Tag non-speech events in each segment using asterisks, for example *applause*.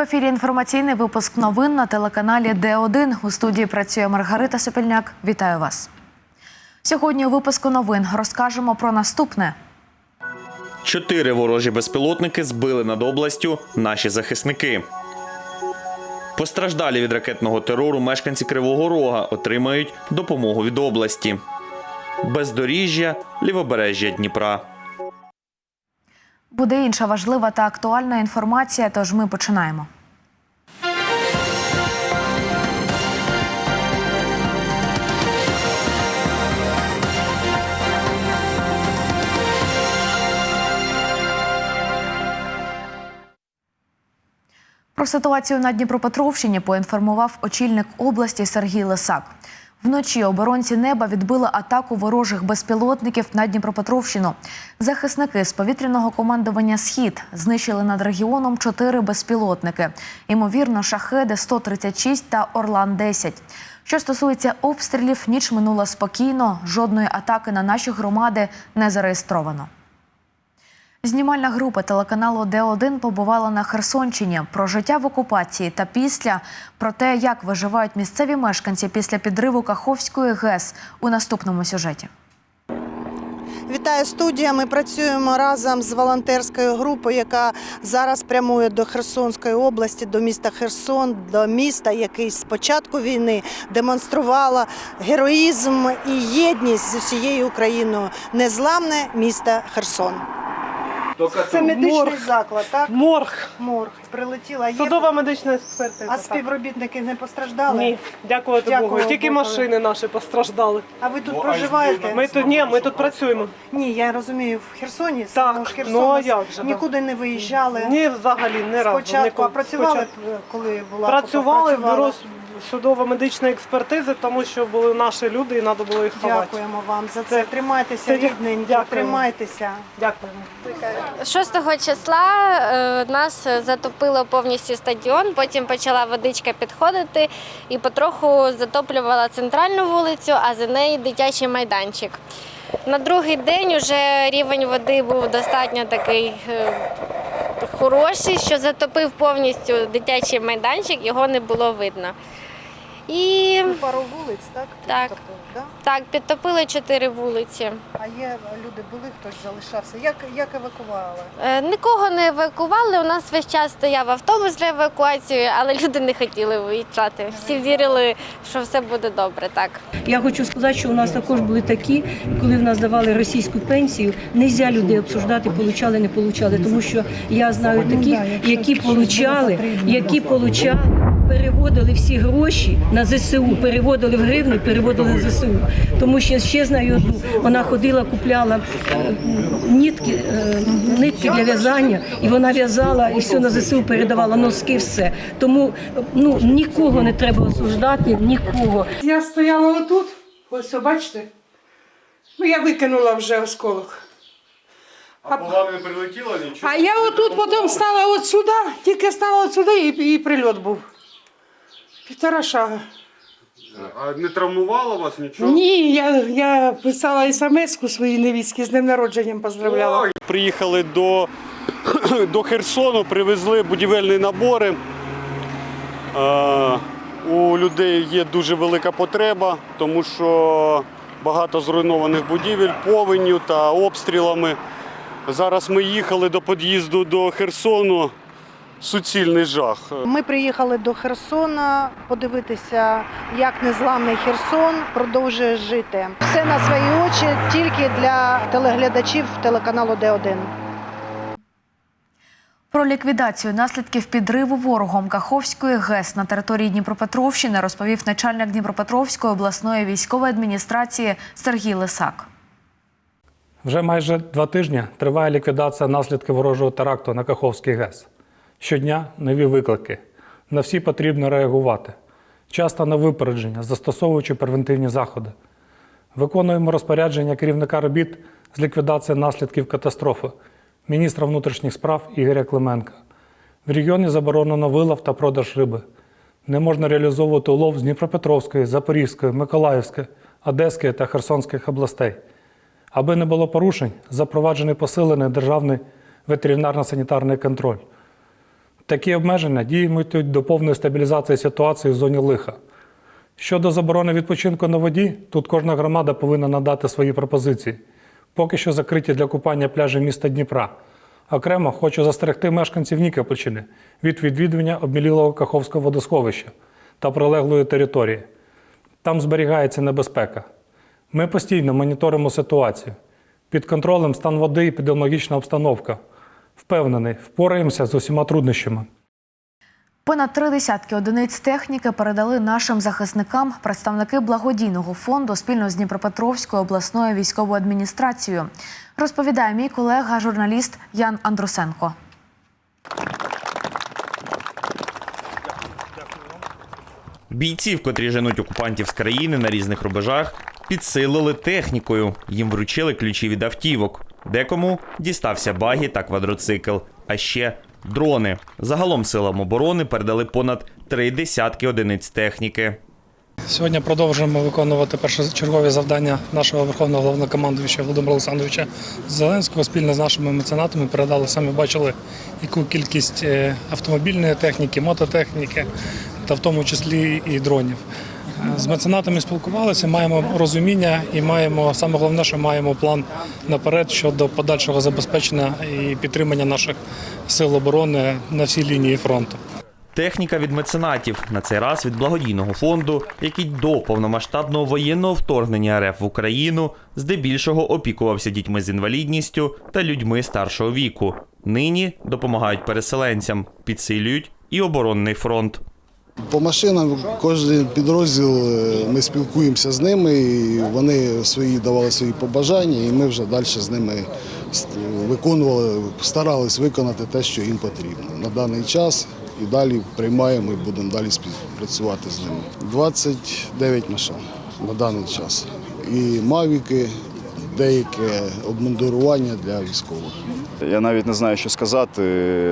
В ефірі інформаційний випуск новин на телеканалі Д1. У студії працює Маргарита Сопільняк. Вітаю вас. Сьогодні у випуску новин розкажемо про наступне. Чотири ворожі безпілотники збили над областю наші захисники. Постраждалі від ракетного терору мешканці Кривого Рога отримають допомогу від області. Бездоріжжя, лівобережжя Дніпра. Буде інша важлива та актуальна інформація. Тож ми починаємо. Про ситуацію на Дніпропетровщині поінформував очільник області Сергій Лисак. Вночі оборонці неба відбили атаку ворожих безпілотників на Дніпропетровщину. Захисники з повітряного командування Схід знищили над регіоном чотири безпілотники. Ймовірно, шахеди 136 та Орлан 10 Що стосується обстрілів, ніч минула спокійно. Жодної атаки на наші громади не зареєстровано. Знімальна група телеканалу Д1 побувала на Херсонщині про життя в окупації та після про те, як виживають місцеві мешканці після підриву Каховської ГЕС у наступному сюжеті. Вітаю студія. Ми працюємо разом з волонтерською групою, яка зараз прямує до Херсонської області, до міста Херсон, до міста, який з початку війни демонструвала героїзм і єдність з усією Україною. Незламне місто Херсон. Це медичний Морг. заклад, так? Морг. Морг прилетіла. Є... Судова медична експертиза. А так. співробітники не постраждали? Ні, дякувати Дякую, Богу. Тільки Богу. машини наші постраждали. А ви тут проживаєте? Ми тут ні, ми тут працюємо. Ні, я розумію, в Херсоні, Так, самому ж ну, а як же, нікуди не виїжджали. Ні, взагалі не разу. Спочатку, ніколи. а працювали, Спочатку. коли була Працювали в працювали? Бюро судово-медичної експертизи, тому що були наші люди і треба було їх ховати. Дякуємо вам за це. Це- Тримайтеся, рідненькі, дякуємо. тримайтеся. Дякуємо. 6 числа е, нас затопило повністю стадіон, потім почала водичка підходити і потроху затоплювала центральну вулицю, а за нею дитячий майданчик. На другий день вже рівень води був достатньо такий е, хороший, що затопив повністю дитячий майданчик, його не було видно. І Пару вулиць, так? Так. Тобто, да? так, підтопили чотири вулиці. А є люди були, хтось залишався. Як, як евакували? Е, Нікого не евакували. У нас весь час стояв автобус для евакуації, але люди не хотіли виїжджати. Всі вірили, що все буде добре. Так Я хочу сказати, що у нас також були такі, коли в нас давали російську пенсію, не можна людей обсуждати, получали, не получали, тому що я знаю таких, які получали, які получали, переводили всі гроші на ЗСУ, переводили в гривні, переводили в ЗСУ. Тому що ще знаю одну, вона ходила, купляла нитки, е, нитки для в'язання, і вона в'язала і все на ЗСУ передавала, носки, все. Тому ну нікого не треба осуждати, нікого. Я стояла отут, ось бачите? Ну, я викинула вже осколок. А по вам не прилетіло нічого? А я отут потім стала от сюди, тільки стала от сюди і, і прильот був. Півтора шага. А не травмувало вас нічого? Ні, я, я писала смс-ку своїй невістці з днем народженням поздравляла. Приїхали до, *clears throat* до Херсону, привезли будівельні набори. Е, у людей є дуже велика потреба, тому що багато зруйнованих будівель повенню та обстрілами. Зараз ми їхали до під'їзду до Херсону. Суцільний жах. Ми приїхали до Херсона подивитися, як незламний Херсон продовжує жити. Все на свої очі тільки для телеглядачів телеканалу Д1. Про ліквідацію наслідків підриву ворогом Каховської ГЕС на території Дніпропетровщини розповів начальник Дніпропетровської обласної військової адміністрації Сергій Лисак. Вже майже два тижні триває ліквідація наслідків ворожого теракту на Каховський ГЕС. Щодня нові виклики. На всі потрібно реагувати. Часто на випередження, застосовуючи превентивні заходи. Виконуємо розпорядження керівника робіт з ліквідації наслідків катастрофи міністра внутрішніх справ Ігоря Клименка. В регіоні заборонено вилов та продаж риби. Не можна реалізовувати улов з Дніпропетровської, Запорізької, Миколаївської, Одеської та Херсонських областей. Аби не було порушень, запроваджений посилений державний ветеринарно-санітарний контроль. Такі обмеження діятимуть до повної стабілізації ситуації в зоні лиха. Щодо заборони відпочинку на воді, тут кожна громада повинна надати свої пропозиції. Поки що закриті для купання пляжі міста Дніпра. Окремо хочу застерегти мешканців Нікопольщини від відвідування обмілілого Каховського водосховища та прилеглої території. Там зберігається небезпека. Ми постійно моніторимо ситуацію. Під контролем стан води і епідеміологічна обстановка. Впевнений, впораємося з усіма труднощами. Понад три десятки одиниць техніки передали нашим захисникам представники благодійного фонду спільно з Дніпропетровською обласною військовою адміністрацією. Розповідає мій колега, журналіст Ян Андрусенко. Бійців, котрі женуть окупантів з країни на різних рубежах, підсилили технікою. Їм вручили ключі від автівок. Декому дістався багі та квадроцикл, а ще дрони. Загалом силам оборони передали понад три десятки одиниць техніки. Сьогодні продовжуємо виконувати першочергові завдання нашого верховного головнокомандуюча Володимира Олександровича Зеленського. Спільно з нашими меценатами передали самі бачили, яку кількість е, автомобільної техніки, мототехніки та в тому числі і дронів. З меценатами спілкувалися, маємо розуміння і маємо саме головне, що маємо план наперед щодо подальшого забезпечення і підтримання наших сил оборони на всій лінії фронту. Техніка від меценатів на цей раз від благодійного фонду, який до повномасштабного воєнного вторгнення РФ в Україну здебільшого опікувався дітьми з інвалідністю та людьми старшого віку. Нині допомагають переселенцям, підсилюють і оборонний фронт. По машинам кожен підрозділ е, ми спілкуємося з ними, і вони свої давали свої побажання, і ми вже далі з ними виконували, старались виконати те, що їм потрібно на даний час. І далі приймаємо і будемо далі співпрацювати з ними. 29 машин на даний час. І мавіки, деяке обмундирування для військових. Я навіть не знаю, що сказати.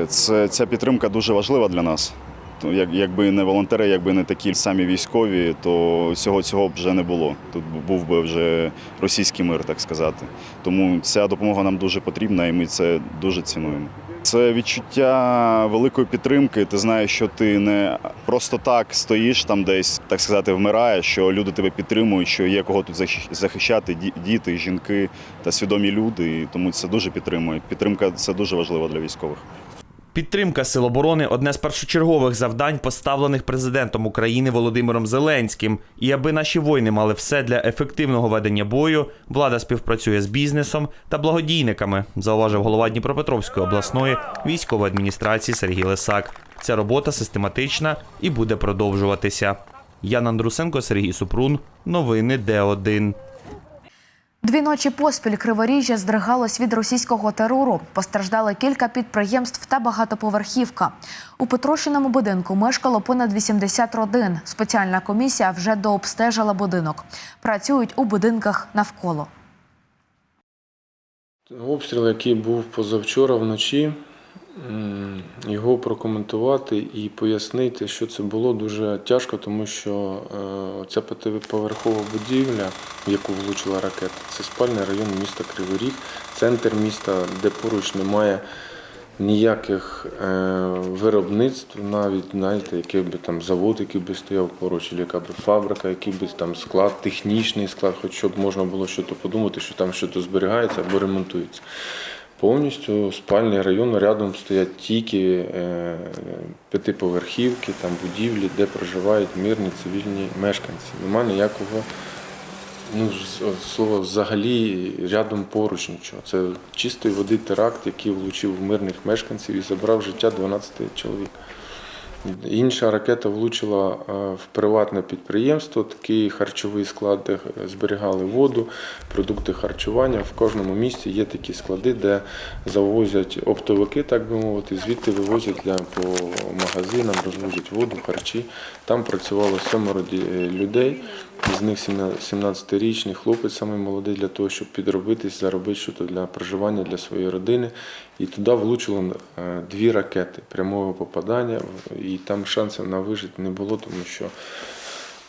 Це, ця підтримка дуже важлива для нас. То Як, якби не волонтери, якби не такі самі військові, то всього цього б вже не було. Тут був би вже російський мир, так сказати. Тому ця допомога нам дуже потрібна, і ми це дуже цінуємо. Це відчуття великої підтримки. Ти знаєш, що ти не просто так стоїш там десь, так сказати, вмираєш, що люди тебе підтримують, що є кого тут захищ- захищати, діти, жінки та свідомі люди. І тому це дуже підтримує. Підтримка це дуже важливо для військових. Підтримка сил оборони одне з першочергових завдань, поставлених президентом України Володимиром Зеленським. І аби наші воїни мали все для ефективного ведення бою, влада співпрацює з бізнесом та благодійниками, зауважив голова Дніпропетровської обласної військової адміністрації Сергій Лисак. Ця робота систематична і буде продовжуватися. Ян Андрусенко, Сергій Супрун. Новини Д1. Дві ночі поспіль Криворіжжя здригалось від російського терору. Постраждали кілька підприємств та багатоповерхівка. У Петрощиному будинку мешкало понад 80 родин. Спеціальна комісія вже дообстежила будинок. Працюють у будинках навколо. Обстріл, який був позавчора вночі, його прокоментувати і пояснити, що це було дуже тяжко, тому що е, ця п'ятиповерхова будівля, в яку влучила ракета, це спальний район міста Кривий Ріг, центр міста, де поруч немає ніяких е, виробництв, навіть знаєте, який би там завод, який би стояв поруч, або яка би фабрика, який би там склад, технічний склад, хоч щоб можна було щось подумати, що там щось зберігається або ремонтується. Повністю спальний район рядом стоять тільки е, п'ятиповерхівки, там будівлі, де проживають мирні цивільні мешканці. Нема ніякого ну, слова взагалі рядом поруч нічого. Це чистої води теракт, який влучив мирних мешканців і забрав життя 12 чоловік. Інша ракета влучила е, в приватне підприємство, такий харчовий склад, де зберігали воду, продукти харчування. В кожному місті є такі склади, де завозять оптовики, так би мовити, звідти вивозять для, по магазинам, розвозять воду, харчі. Там працювало семеро людей, з них 17-річний хлопець, самий молодий, для того, щоб підробитись, заробити щось для проживання для своєї родини. І туди влучило е, дві ракети прямого попадання, і там шансів на вижити не було, тому що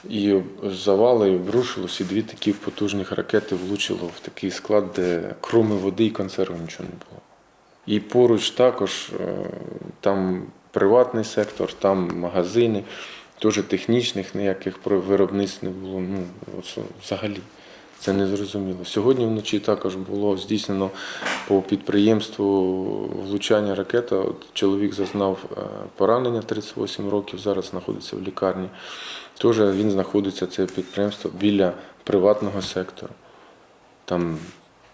і завали, і обрушилось, і дві такі потужних ракети влучило в такий склад, де кроме води і консерву нічого не було. І поруч також е, там приватний сектор, там магазини, теж технічних ніяких виробництв не було. Ну, взагалі. Це не зрозуміло. Сьогодні вночі також було здійснено по підприємству влучання ракета. От чоловік зазнав е, поранення 38 років, зараз знаходиться в лікарні. Теж він знаходиться, це підприємство, біля приватного сектору. Там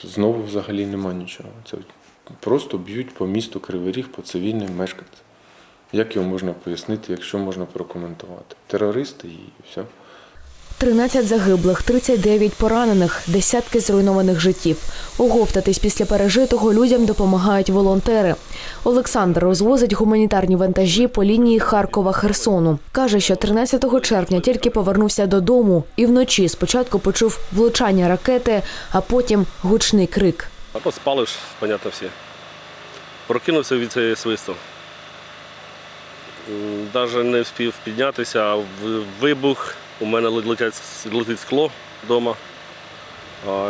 знову взагалі нема нічого. Це просто б'ють по місту Кривий Ріг, по цивільним мешканцям. Як його можна пояснити, якщо можна прокоментувати? Терористи і все. 13 загиблих, 39 поранених, десятки зруйнованих життів. Оговтатись після пережитого людям допомагають волонтери. Олександр розвозить гуманітарні вантажі по лінії Харкова-Херсону. Каже, що 13 червня тільки повернувся додому і вночі спочатку почув влучання ракети, а потім гучний крик. А то спали ж, понятно, всі. Прокинувся від цієї свисту. Навіть не встиг піднятися, а вибух. У мене летять, летить скло вдома.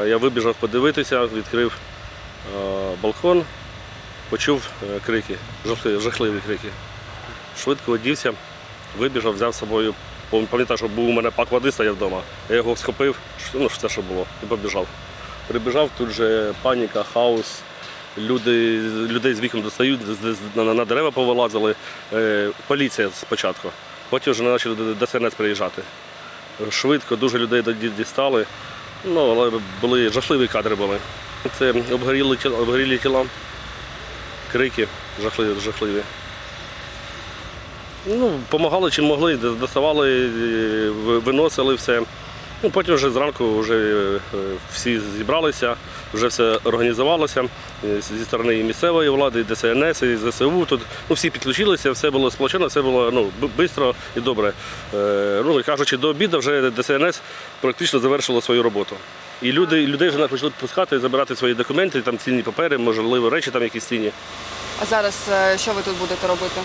Я вибіжав подивитися, відкрив балкон, почув е, крики, жахливі, крики. Швидко одівся, вибіжав, взяв з собою. пам- Пам'ятаю, що був у мене пак води стояв вдома. Я його схопив, ну, все, що було, і побіжав. Прибіжав, тут же паніка, хаос. Люди, людей з вікон достають, на, дерева повилазили. Е, поліція спочатку. Потім вже почали до ДСНС приїжджати. Швидко дуже людей дістали. Ну, але були жахливі кадри були. Це обгоріли тіла, обгорілі тіла, крики жахливі, жахливі. Ну, допомагали чим могли, доставали, е, виносили все. Ну, потім вже зранку вже е, всі зібралися, вже все організувалося е, зі сторони місцевої влади, і ДСНС, і ЗСУ. Тут ну, всі підключилися, все було сплочено, все було ну, швидко і добре. Е, ну, кажучи, до обіду вже ДСНС практично завершило свою роботу. І люди, людей вже почали пускати, забирати свої документи, там цінні папери, можливо, речі там якісь цінні. А зараз е, що ви тут будете робити?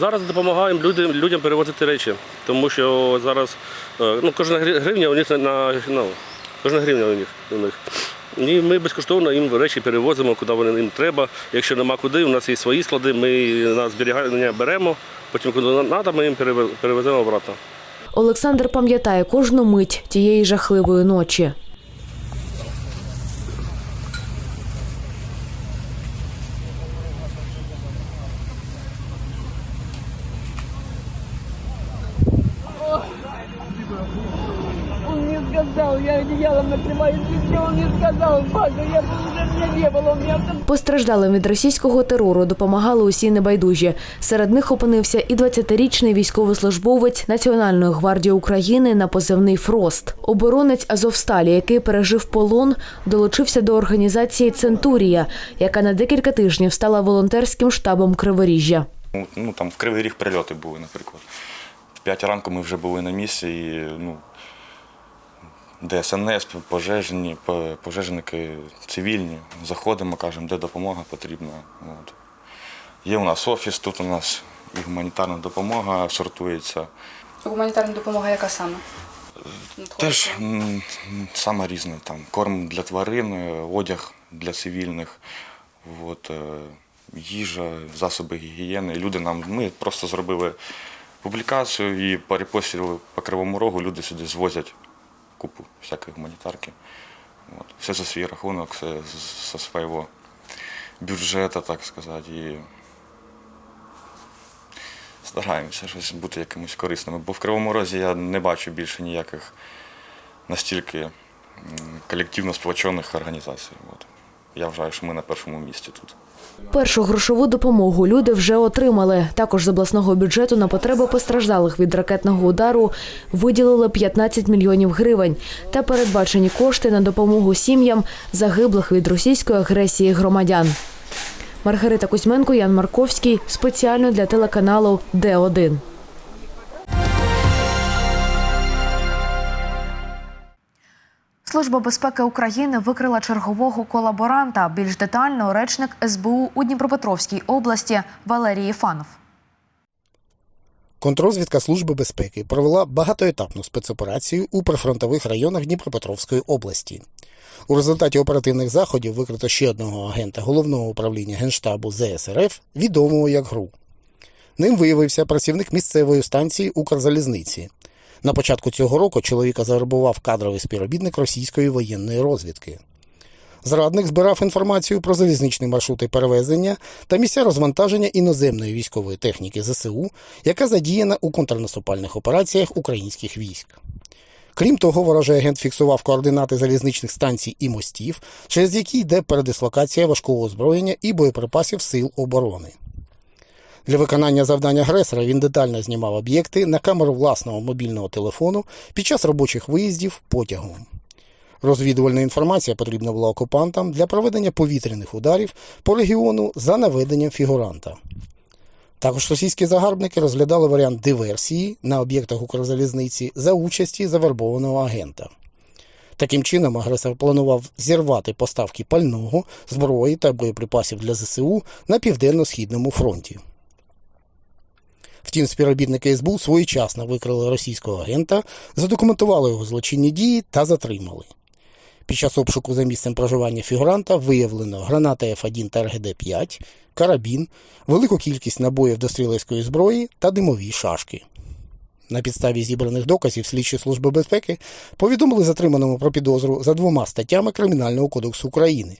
Зараз допомагаємо людям, людям перевозити речі, тому що зараз е, ну, кожна гри- гривня у них на ну, кожна гривня у них у них. І ми безкоштовно їм речі перевозимо, куди вони їм треба. Якщо нема куди, у нас є свої склади, ми на зберігання беремо, потім куди треба, ми їм переве- перевеземо обратно. Олександр пам'ятає кожну мить тієї жахливої ночі. Я одеялом накрываюсь, и он мне сказал, Бага, я уже меня не было, у меня Постраждалим від російського терору допомагали усі небайдужі. Серед них опинився і 20-річний військовослужбовець Національної гвардії України на позивний Фрост. Оборонець Азовсталі, який пережив полон, долучився до організації Центурія, яка на декілька тижнів стала волонтерським штабом Криворіжжя. Ну там в Кривий Ріг прильоти були, наприклад. В 5 ранку ми вже були на місці і ну, ДСНС, пожежні, пожежники цивільні. Заходимо, кажемо, де допомога потрібна. От. Є у нас офіс, тут у нас і гуманітарна допомога сортується. Гуманітарна допомога яка саме? Теж м, саме різне. Там корм для тварин, е, одяг для цивільних, от, е, їжа, засоби гігієни. Люди нам, ми просто зробили публікацію і перепостили по Кривому Рогу, люди сюди звозять купу всякої гуманітарки. От. Все за свій рахунок, все зі свого бюджету, так сказати. І стараємося щось бути якимось корисними. Бо в Кривому Розі я не бачу більше ніяких настільки колективно сплочених організацій. От. Я вважаю, що ми на першому місці тут. Першу грошову допомогу люди вже отримали. Також з обласного бюджету на потреби постраждалих від ракетного удару виділили 15 мільйонів гривень та передбачені кошти на допомогу сім'ям загиблих від російської агресії громадян. Маргарита Кузьменко, Ян Марковський спеціально для телеканалу Д1. Служба безпеки України викрила чергового колаборанта. Більш детально речник СБУ у Дніпропетровській області Валерій Єфанов. Контрозвідка Служби безпеки провела багатоетапну спецоперацію у прифронтових районах Дніпропетровської області. У результаті оперативних заходів викрито ще одного агента головного управління Генштабу ЗСРФ, відомого як ГРУ. Ним виявився працівник місцевої станції Укрзалізниці. На початку цього року чоловіка завербував кадровий співробітник російської воєнної розвідки. Зрадник збирав інформацію про залізничні маршрути перевезення та місця розвантаження іноземної військової техніки ЗСУ, яка задіяна у контрнаступальних операціях українських військ. Крім того, ворожий агент фіксував координати залізничних станцій і мостів, через які йде передислокація важкого озброєння і боєприпасів сил оборони. Для виконання завдань агресора він детально знімав об'єкти на камеру власного мобільного телефону під час робочих виїздів потягом. Розвідувальна інформація потрібна була окупантам для проведення повітряних ударів по регіону за наведенням фігуранта. Також російські загарбники розглядали варіант диверсії на об'єктах Укрзалізниці за участі завербованого агента. Таким чином, агресор планував зірвати поставки пального, зброї та боєприпасів для ЗСУ на південно-східному фронті. Втім, співробітники СБУ своєчасно викрили російського агента, задокументували його злочинні дії та затримали. Під час обшуку за місцем проживання фігуранта виявлено гранати F1 та РГД-5, карабін, велику кількість набоїв до стрілецької зброї та димові шашки. На підставі зібраних доказів слідчі служби безпеки повідомили затриманому про підозру за двома статтями Кримінального кодексу України.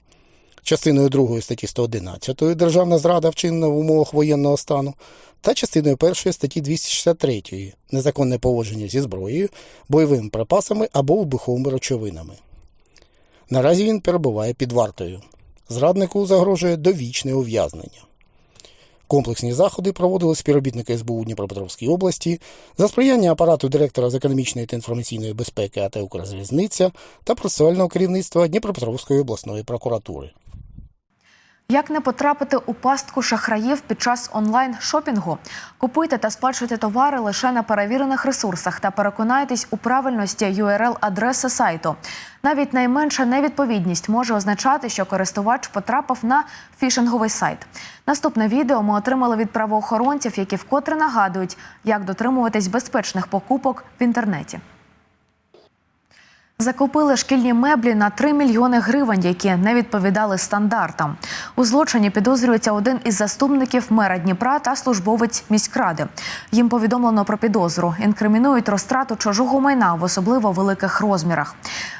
Частиною 2 статті 111 Державна зрада вчинена в умовах воєнного стану та частиною 1 статті 263 Незаконне поводження зі зброєю, бойовими припасами або вибуховими речовинами. Наразі він перебуває під вартою. Зраднику загрожує довічне ув'язнення. Комплексні заходи проводили співробітники СБУ Дніпропетровській області за сприяння апарату директора з економічної та інформаційної безпеки АТ «Укрзалізниця» та процесуального керівництва Дніпропетровської обласної прокуратури. Як не потрапити у пастку шахраїв під час онлайн-шопінгу? Купуйте та сплачуйте товари лише на перевірених ресурсах та переконайтесь у правильності URL-адреси сайту. Навіть найменша невідповідність може означати, що користувач потрапив на фішинговий сайт. Наступне відео ми отримали від правоохоронців, які вкотре нагадують, як дотримуватись безпечних покупок в інтернеті. Закупили шкільні меблі на 3 мільйони гривень, які не відповідали стандартам. У злочині підозрюється один із заступників мера Дніпра та службовець міськради. Їм повідомлено про підозру. Інкримінують розтрату чужого майна в особливо великих розмірах.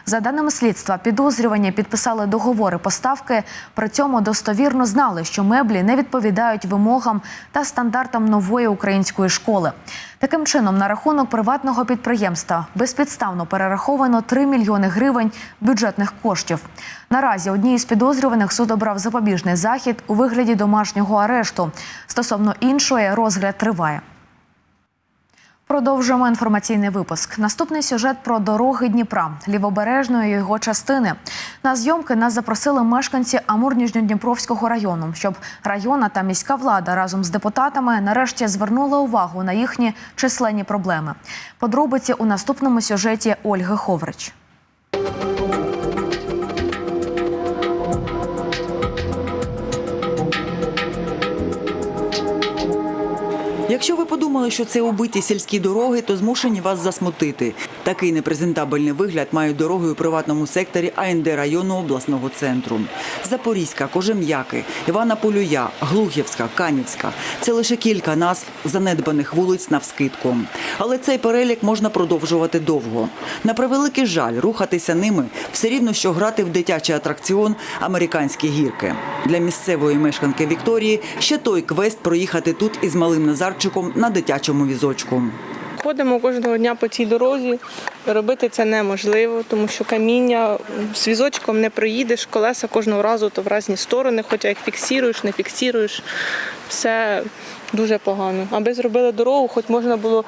За даними слідства, підозрювані підписали договори поставки. При цьому достовірно знали, що меблі не відповідають вимогам та стандартам нової української школи. Таким чином, на рахунок приватного підприємства безпідставно перераховано 3 мільйони гривень бюджетних коштів. Наразі одній із підозрюваних суд обрав запобіжний захід у вигляді домашнього арешту. Стосовно іншої розгляд триває. Продовжуємо інформаційний випуск. Наступний сюжет про дороги Дніпра, лівобережної його частини. На зйомки нас запросили мешканці Амур-Ніжньодніпровського району, щоб районна та міська влада разом з депутатами нарешті звернула увагу на їхні численні проблеми. Подробиці у наступному сюжеті Ольги Ховрич. Якщо ви подумали, що це убиті сільські дороги, то змушені вас засмутити. Такий непрезентабельний вигляд мають дороги у приватному секторі АНД району обласного центру. Запорізька, Кожем'яки, Івана Полюя, Глухівська, Канівська це лише кілька назв занедбаних вулиць навскидку. Але цей перелік можна продовжувати довго. На превеликий жаль, рухатися ними все рівно, що грати в дитячий атракціон американські гірки. Для місцевої мешканки Вікторії ще той квест проїхати тут із малим Назарчиком на дитячому візочку. Ходимо кожного дня по цій дорозі. Робити це неможливо, тому що каміння з візочком не проїдеш, колеса кожного разу то в різні сторони, хоча їх фіксуєш, не фіксуєш. Все дуже погано. Аби зробили дорогу, хоч можна було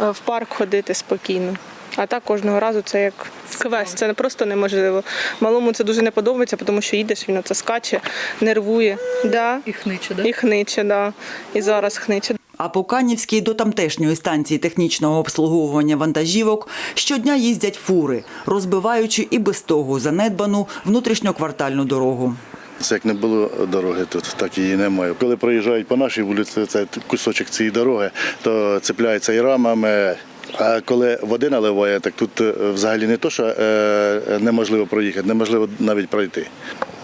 е, в парк ходити спокійно. А так кожного разу це як квест, це просто неможливо. Малому це дуже не подобається, тому що їдеш, він це скаче, нервує. Да. І хниче, да? І хниче, да. І зараз хниче. А по Канівській до тамтешньої станції технічного обслуговування вантажівок щодня їздять фури, розбиваючи і без того занедбану внутрішньоквартальну дорогу. Це як не було дороги тут, так її немає. Коли проїжджають по нашій вулиці, це кусочок цієї дороги, то цепляються і рамами. А коли води наливає, так тут е, взагалі не то, що е, неможливо проїхати, неможливо навіть пройти.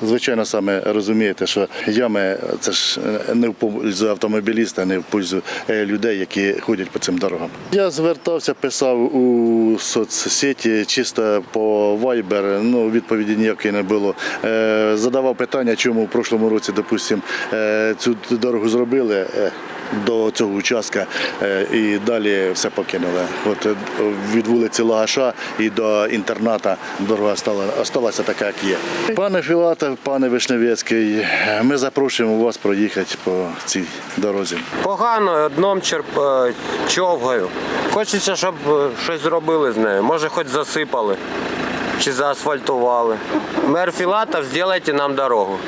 Звичайно, саме розумієте, що ями це ж не в пользу автомобіліста, не в пользу е, людей, які ходять по цим дорогам. Я звертався, писав у соцсеті чисто по Viber, ну відповіді ніякої не було. Е, Задавав питання, чому в прошлому році, допустимо, е, цю дорогу зробили. До цього участка е, і далі все покинули. От е, від вулиці Лагаша і до інтерната дорога стала осталася така, як є. Пане Філатов, пане Вишневецький, ми запрошуємо вас проїхати по цій дорозі. Погано, дном черп е, човгаю. Хочеться, щоб щось зробили з нею. Може, хоч засипали чи заасфальтували. Мер Філатов, зробіть нам дорогу.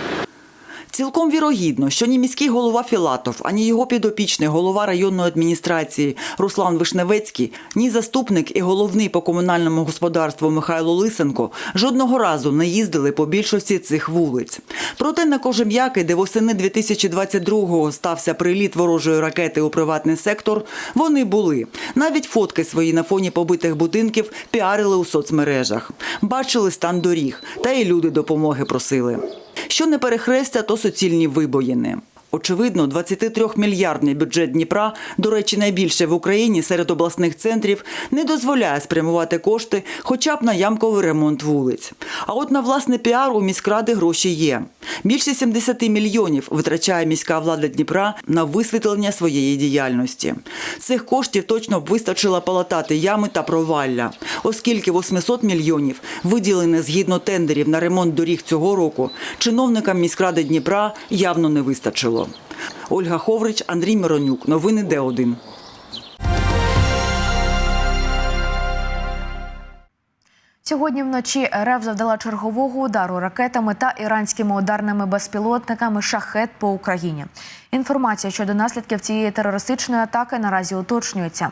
Цілком вірогідно, що ні міський голова Філатов, ані його підопічний голова районної адміністрації Руслан Вишневецький, ні заступник і головний по комунальному господарству Михайло Лисенко жодного разу не їздили по більшості цих вулиць. Проте на Кожем'яки, де восени 2022-го стався приліт ворожої ракети у приватний сектор, вони були. Навіть фотки свої на фоні побитих будинків піарили у соцмережах. Бачили стан доріг, та й люди допомоги просили. Що не перехрестя, то суцільні вибоїни. Очевидно, 23-мільярдний бюджет Дніпра, до речі, найбільше в Україні серед обласних центрів, не дозволяє спрямувати кошти хоча б на ямковий ремонт вулиць. А от на власний піар у міськради гроші є. Більше 70 мільйонів витрачає міська влада Дніпра на висвітлення своєї діяльності. Цих коштів точно б вистачило полатати ями та провалля, оскільки 800 мільйонів виділені згідно тендерів на ремонт доріг цього року, чиновникам міськради Дніпра явно не вистачило. Ольга Ховрич, Андрій Миронюк. Новини Д1. Сьогодні вночі РФ завдала чергового удару ракетами та іранськими ударними безпілотниками шахет по Україні. Інформація щодо наслідків цієї терористичної атаки наразі уточнюється.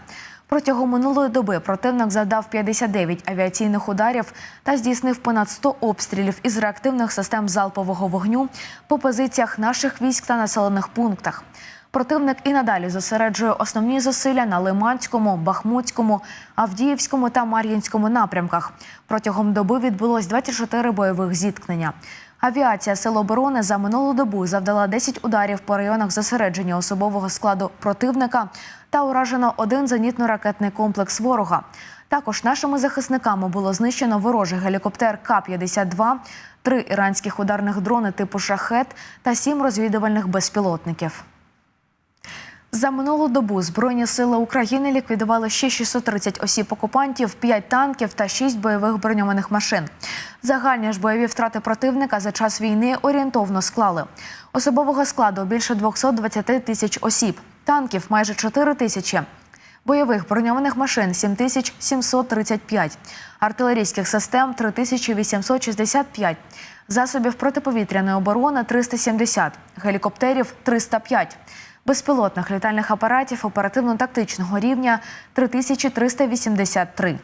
Протягом минулої доби противник завдав 59 авіаційних ударів та здійснив понад 100 обстрілів із реактивних систем залпового вогню по позиціях наших військ та населених пунктах. Противник і надалі зосереджує основні зусилля на Лиманському, Бахмутському, Авдіївському та Мар'їнському напрямках. Протягом доби відбулось 24 бойових зіткнення. Авіація Сил оборони за минулу добу завдала 10 ударів по районах зосередження особового складу противника та уражено один зенітно-ракетний комплекс ворога. Також нашими захисниками було знищено ворожий гелікоптер К-52, три іранських ударних дрони типу шахет та сім розвідувальних безпілотників. За минулу добу Збройні сили України ліквідували ще 630 осіб окупантів, 5 танків та 6 бойових броньованих машин. Загальні ж бойові втрати противника за час війни орієнтовно склали. Особового складу більше 220 тисяч осіб, танків майже 4 тисячі. Бойових броньованих машин 7735, артилерійських систем 3865, засобів протиповітряної оборони 370, гелікоптерів 305, безпілотних літальних апаратів оперативно-тактичного рівня 3383.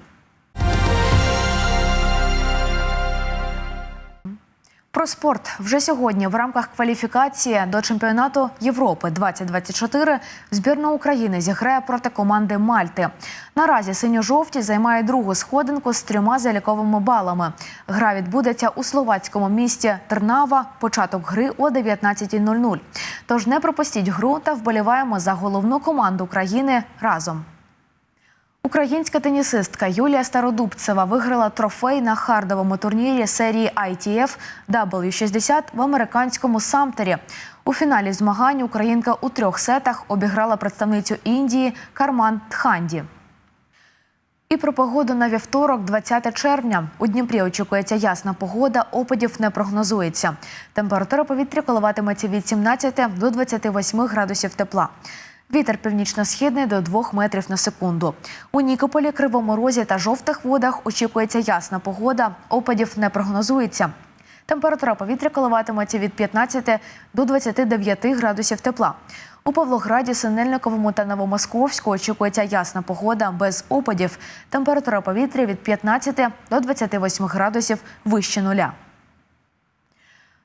Про спорт вже сьогодні в рамках кваліфікації до чемпіонату Європи 2024 збірна України зіграє проти команди Мальти. Наразі синьо-жовті займає другу сходинку з трьома заліковими балами. Гра відбудеться у словацькому місті Тернава. Початок гри о 19.00. Тож не пропустіть гру та вболіваємо за головну команду країни разом. Українська тенісистка Юлія Стародубцева виграла трофей на хардовому турнірі серії ITF W60 в американському Самтері. У фіналі змагань українка у трьох сетах обіграла представницю Індії Карман Тханді. І про погоду на вівторок, 20 червня. У Дніпрі очікується ясна погода, опадів не прогнозується. Температура повітря коливатиметься від 17 до 28 градусів тепла. Вітер північно-східний до 2 метрів на секунду. У Нікополі, Кривому Розі та жовтих водах очікується ясна погода, опадів не прогнозується. Температура повітря коливатиметься від 15 до 29 градусів тепла. У Павлограді, Синельниковому та Новомосковську очікується ясна погода без опадів. Температура повітря від 15 до 28 градусів вище нуля.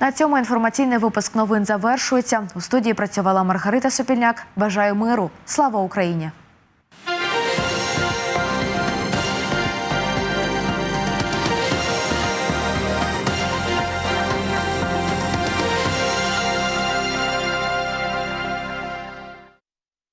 На цьому інформаційний випуск новин завершується. У студії працювала Маргарита Сопільняк. Бажаю миру. Слава Україні!